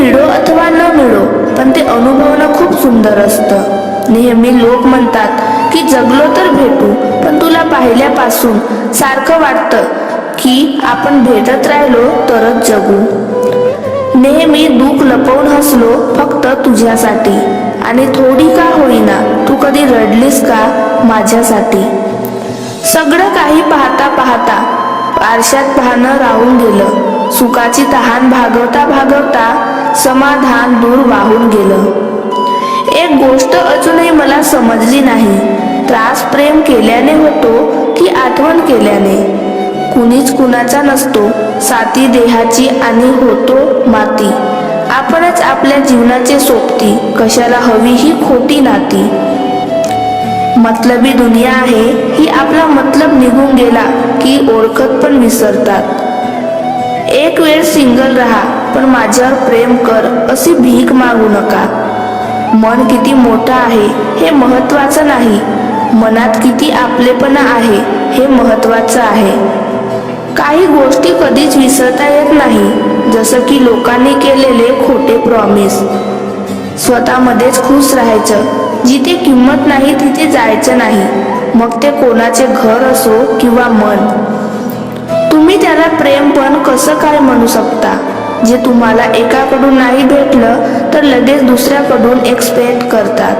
मिळो अथवा न मिळो पण ते अनुभवणं खूप सुंदर असतं. नेहमी लोक म्हणतात की जगलो तर भेटू पण तुला पाहिल्यापासून सारखं वाटतं की आपण भेटत राहिलो तरच जगू. नेहमी दुःख लपवून हसलो फक्त तुझ्यासाठी आणि थोडी का होईना तू कधी रडलीस का माझ्यासाठी. सगळं काही पाहता पाहता आरशात पाहणं राहून गेलं. सुखाची तहान भागवता भागवता समाधान दूर वाहून गेलं. एक गोष्ट अजूनही मला समजली नाही. त्रास प्रेम केल्याने होतो की आठवण केल्याने? कुणीच कुणाचा नसतो. साती देहाची आणि होतो माती. आपणच आपल्या जीवनाचे सोबती. कशाला हवी ही खोटी नाती? मतलबी दुनिया आहे ही आपला मतलब निघून गेला की ओळखत पण विसरतात. एक वेळ सिंगल राहा. पण माझ्यावर प्रेम कर अशी भीक मागू नका. मन किती मोठं आहे हे महत्वाचं नाही. मनात किती आपलेपणा आहे हे महत्वाचं आहे. काही गोष्टी कधीच विसरता येत नाही जसं की लोकांनी केलेले खोटे प्रॉमिस स्वतःमध्येच खुश राहायचं जिथे किंमत नाही तिथे जायचं नाही. मग ते कोणाचे घर असो किंवा मन. तुम्ही त्याला प्रेम पण कसं काय म्हणू शकता? जे तुम्हाला एकाकडून नाही भेटलं तर लगेच दुसऱ्याकडून एक्सपेक्ट करतात.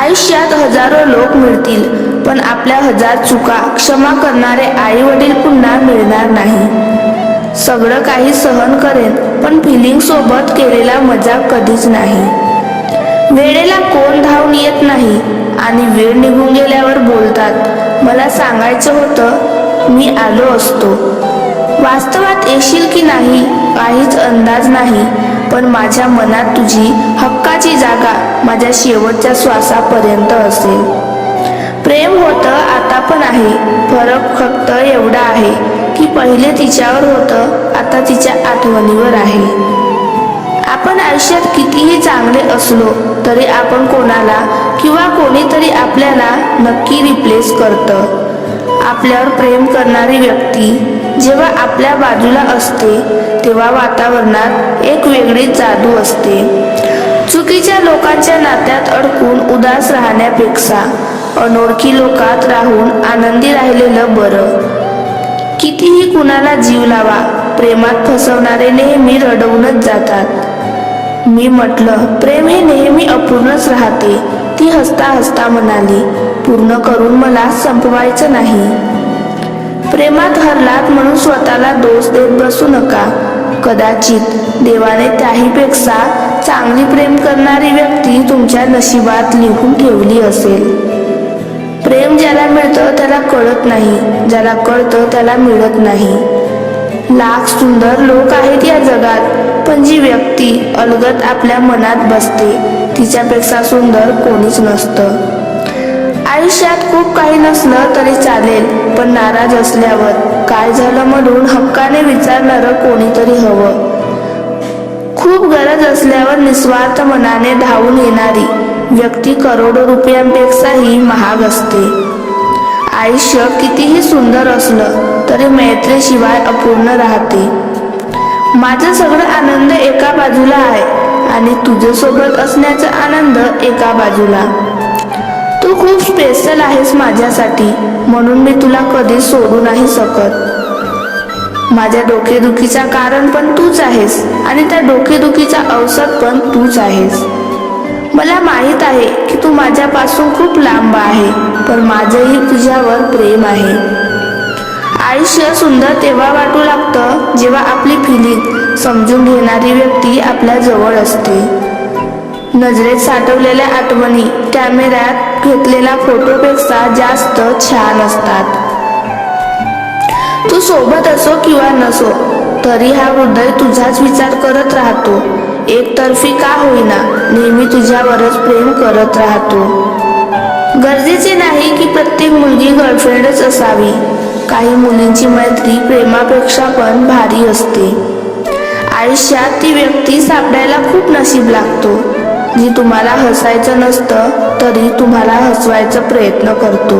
आयुष्यात हजारो लोक मिळतील पण आपल्या हजार चुका क्षमा करणारे आई वडील पुन्हा मिळणार नाही. सगळं काही सहन करेन पण फिलिंग सोबत केलेला मजा कधीच नाही. वेळेला कोण धावून येत नाही आणि वेळ निघून गेल्यावर बोलतात मला सांगायचं होतं मी आलो असतो. वास्तवात येशील की नाही काहीच अंदाज नाही. पण माझ्या मनात तुझी हक्काची जागा माझ्या शेवटच्या श्वासापर्यंत असेल. प्रेम होतं आता पण आहे. फरक फक्त एवढा आहे की पहिले तिच्यावर होतं आता तिच्या आठवणीवर आहे. आपण आयुष्यात कितीही चांगले असलो तरी आपण कोणाला किंवा कोणीतरी आपल्याला नक्की रिप्लेस करतं. आपल्यावर प्रेम करणारी व्यक्ती जेव्हा आपल्या बाजूला असते तेव्हा वातावरणात एक वेगळी जादू असते. चुकीच्या लोकांच्या नात्यात अडकून उदास राहण्यापेक्षा अनोळखी लोकात राहून आनंदी राहिलेलं बरं. कितीही कुणाला जीव लावा प्रेमात फसवणारे नेहमी रडवूनच जातात. मी म्हटलं प्रेम हे नेहमी अपूर्णच राहते ती हसता हसता म्हणाली. पूर्ण करून मला संपवायचं नाही. प्रेमात हरलात म्हणून स्वतःला दोष देत बसू नका. कदाचित देवाने त्याहीपेक्षा चांगली प्रेम करणारी व्यक्ती तुमच्या नशिबात लिहून ठेवली असेल. प्रेम ज्याला मिळतं त्याला कळत नाही. ज्याला कळतं त्याला मिळत नाही. लाख सुंदर लोक आहेत या जगात पण जी व्यक्ती अलगत आपल्या मनात बसते तिच्यापेक्षा सुंदर कोणीच नसतं. आयुष्यात खूप काही नसलं तरी चालेल पण नाराज असल्यावर. काय झालं म्हणून हक्काने विचारणारं कोणीतरी हवं. खूप गरज असल्यावर निस्वार्थ मनाने धावून येणारी व्यक्ती करोडो रुपयांपेक्षाही महाग असते. आयुष्य कितीही सुंदर असलं तरी मैत्रीशिवाय अपूर्ण राहते. माझं सगळं आनंद एका बाजूला आहे आणि तुझ्यासोबत असण्याचा आनंद एका बाजूला. स्पेशल आहेस माझ्यासाठी म्हणून मी तुला कधीच सोडू नाही शकत. माझ्या डोकेदुखीचा कारण पण तूच आहेस आणि त्या डोकेदुखीचा औषध पण तूच आहेस. मला माहीत आहे की तू माझ्यापासून खूप लांब आहे पण माझंही तुझ्यावर प्रेम आहे. आयुष्य सुंदर तेव्हा वाटू लागतं जेव्हा आपली फिलिंग समजून घेणारी व्यक्ती आपल्या जवळ असते. नजरेत साठवलेल्या आठवणी कॅमेऱ्यात घेतलेल्या फोटोपेक्षा जास्त छान असतात. तू सोबत असो किंवा नसो तरी हा हृदय तुझाच विचार करत राहतो. एकतर्फी का होईना नेहमी तुझ्यावरच प्रेम करत राहतो. गरजेचे नाही की प्रत्येक मुलगी गर्लफ्रेंडच असावी. काही मुलींची मैत्री प्रेमापेक्षा पण भारी असते. आयुष्यात ती व्यक्ती सापडायला खूप नशीब लागतो. मी तुम्हाला हसायचं नसतं तरी तुम्हाला हसवायचा प्रयत्न करतो.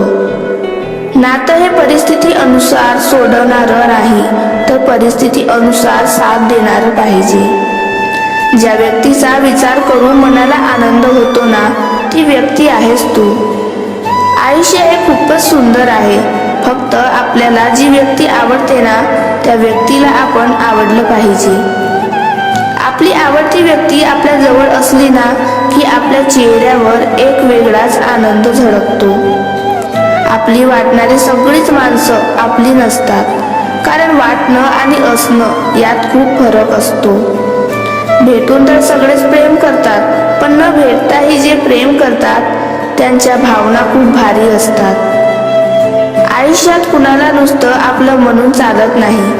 नातं हे परिस्थिती अनुसार सोडवणारं नाही तर परिस्थिती अनुसार साथ देणार पाहिजे. ज्या व्यक्तीचा विचार करून मनाला आनंद होतो ना ती व्यक्ती आहेस तू. आयुष्य हे खूपच सुंदर आहे फक्त आपल्याला जी व्यक्ती आवडते ना त्या व्यक्तीला आपण आवडलं पाहिजे. आपली आवडती व्यक्ती आपल्या जवळ असली ना की आपल्या चेहऱ्यावर एक वेगळाच आनंद झळकतो. आपली वाटणारी सगळीच माणसं आपली नसतात कारण वाटणं आणि असणं यात खूप फरक असतो. भेटून तर सगळेच प्रेम करतात पण न भेटताही जे प्रेम करतात त्यांच्या भावना खूप भारी असतात. आयुष्यात कुणाला नुसतं आपलं म्हणून चालत नाही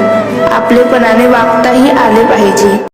आपलेपणाने वागताही आले पाहिजे.